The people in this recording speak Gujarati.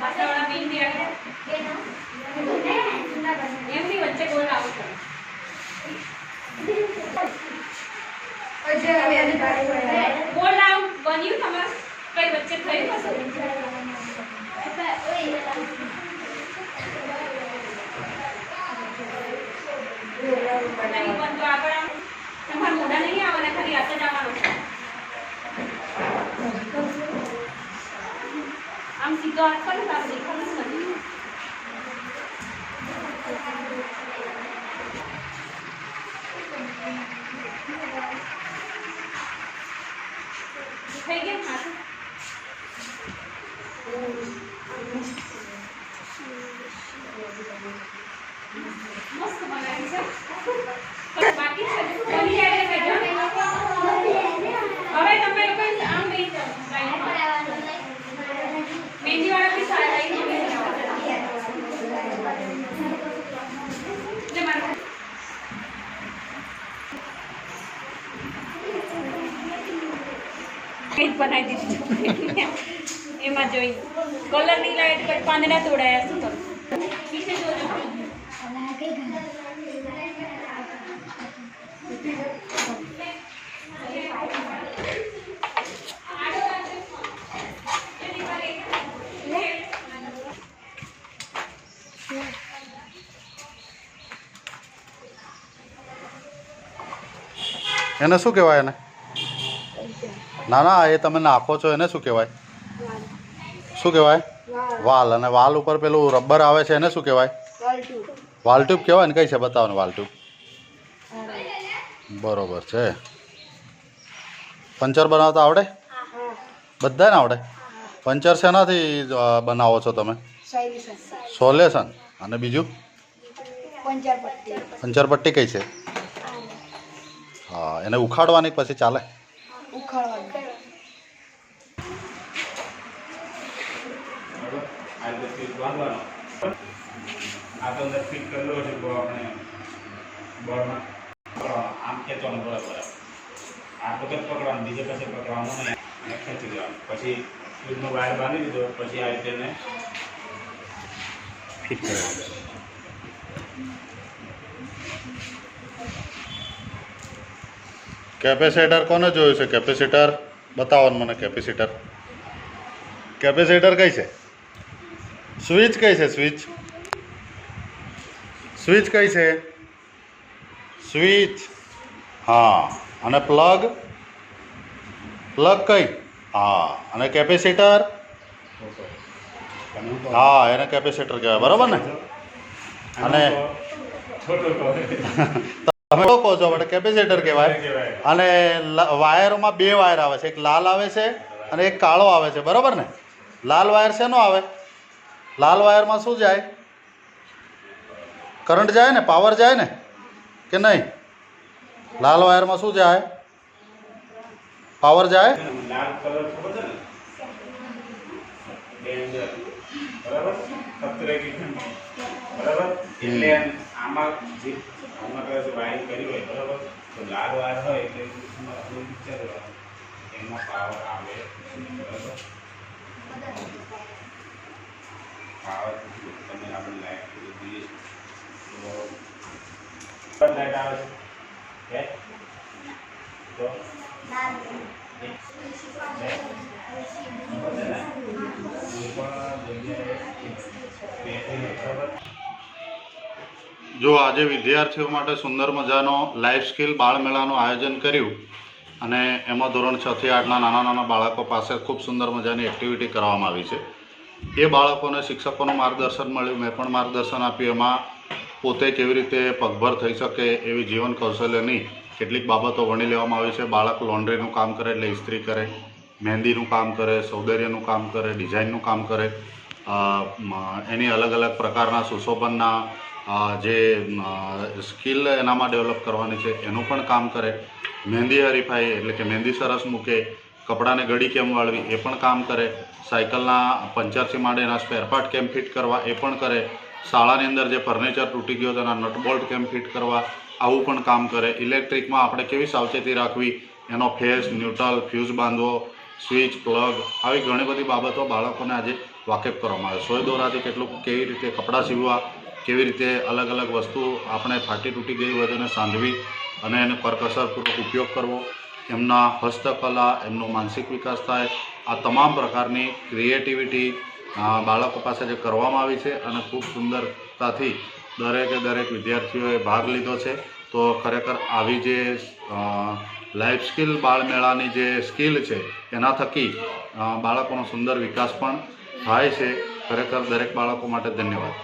Basta ગોળ આવું? બન્યું તમારે? કઈ વચ્ચે થયું હશે નહીં તો આમ તમારે મોઢા નહીં આવવાના ખાલી હાથ જ આવવાનું. આમ સીધો હાથ કરો તો આમ દેખાતું જ નથી થઈ ગયું હાથ મસ્ત બનાવી છે બાકી છે બનાવી દીધું. એમાં જોઈ. કલરની લાઈટ પછી પાંદડા તોડાયા શું કરું એને શું કહેવાય એને? ના ના એ તમે નાખો છો એને શું કહેવાય? શું કહેવાય? વાલ. અને વાલ ઉપર પેલું રબર આવે છે એને શું કહેવાય? Valve tube. કહેવાય ને કઈ છે? બતાવો ને વાલટ્યુબ બરોબર છે. પંચર બનાવતા આવડે? બધાને આવડે? પંચર શેનાથી બનાવો છો તમે? સોલેશન અને બીજું? પંચર પટ્ટી. કઈ છે? હા. એને ઉખાડવાની પછી ચાલે? આ રીતે ફીટ બાંધવાનો આ તો અંદર ફીટ કરેલો છે બહુ આપણે બળમાં પકડવાનો. આમ ખેંચવાનું બરાબર આ વખત પકડવાનું બીજે પાસે પકડવાનું નહીં અને ખેંચી દેવાનું પછી ફીટનો વાયર બાંધી દીધો પછી આ રીતે એને ફિટ કરી દેવાનું કેપેસિટર કોને જોયું છે? કેપેસિટર? બતાવો મને કેપેસિટર. કેપેસિટર કઈ છે? સ્વિચ કઈ છે? સ્વિચ. સ્વિચ કઈ છે? સ્વિચ. હા અને પ્લગ? પ્લગ કઈ? હા અને કેપેસિટર? હા એને કેપેસિટર કહેવાય. બરાબર ને? અને. તમે કહો છો બટ કેપેસિટર કહેવાય. અને વાયરોમાં બે વાયર આવે છે. એક લાલ આવે છે અને એક કાળો આવે છે. બરાબર ને? લાલ વાયર શેનો આવે? લાલ વાયરમાં શું જાય? કરંટ જાય ને? પાવર જાય ને? કે નહીં? લાલ વાયરમાં શું જાય? પાવર જાય? લાલ કલર ખબર છે ને ડેન્જર બરાબર ખતરે કી બરાબર એટલે આમાં જે આમાં કદાચ વાયરિંગ કરી હોય બરાબર તો લાલ વાર હોય એટલે આપણે વિચારવાનું એમાં પાવર આવે બરાબર પાવર તમે આપણે લાઈટ જોઈએ તો લાઈટ આવે છે તો જો આજે વિદ્યાર્થીઓ માટે સુંદર મજાનો લાઈફ સ્કિલ બાળમેળાનું આયોજન કર્યું અને એમાં ધોરણ છ થી આઠના નાના નાના બાળકો પાસે ખૂબ સુંદર મજાની એક્ટિવિટી કરવામાં આવી છે. એ બાળકોને શિક્ષકોનું માર્ગદર્શન મળ્યું, મેં પણ માર્ગદર્શન આપ્યું. એમાં પોતે કેવી રીતે પગભર થઈ શકે એવી જીવન કૌશલ્યની કેટલીક બાબતો વણી લેવામાં આવી છે. બાળક લોન્ડ્રીનું કામ કરે એટલે ઇસ્ત્રી કરે. મહેંદીનું કામ કરે, સૌંદર્યનું કામ કરે, ડિઝાઇનનું કામ કરે એની અલગ અલગ પ્રકારના સુશોભનના જે સ્કિલ એનામાં ડેવલપ કરવાની છે, એનું પણ કામ કરે. મહેંદી હરીફાઈ એટલે કે મહેંદી સરસ મૂકે, કપડાને ગળી કેમ વાળવી, એ પણ કામ કરે. સાયકલના પંચરથી માંડીના એના સ્પેર પાર્ટ કેમ ફિટ કરવા, એ પણ કરે. શાળાની અંદર જે ફર્નિચર તૂટી ગયો તેના નટબોલ્ટ કેમ ફિટ કરવા, આવું પણ કામ કરે. ઇલેક્ટ્રિકમાં આપણે કેવી સાવચેતી રાખવી? એનો ફેસ, ન્યુટ્રલ ફ્યુઝ બાંધવો સ્વિચ, પ્લગ, આવી ઘણી બધી બાબતો બાળકોને આજે વાકેફ કરવામાં આવે સોય દોરાથી કેટલું, કેવી રીતે કપડાં સીવવા, કેવી રીતે અલગ અલગ વસ્તુ આપણે ફાટી તૂટી ગઈ હોય તેને સાંધવી અને એને કરકસરપૂર્વક ઉપયોગ કરવો. એમના હસ્તકલા, એમનો માનસિક વિકાસ થાય. આ તમામ પ્રકારની ક્રિએટિવિટી બાળકો પાસે જે કરવામાં આવી છે અને ખૂબ સુંદરતાથી દરેકે દરેક વિદ્યાર્થીઓએ ભાગ લીધો છે. તો ખરેખર આવી જે લાઈફ સ્કિલ બાળમેળાની જે સ્કિલ છે, એના થકી બાળકોનો સુંદર વિકાસ પણ થાય છે. ખરેખર દરેક બાળકો માટે ધન્યવાદ.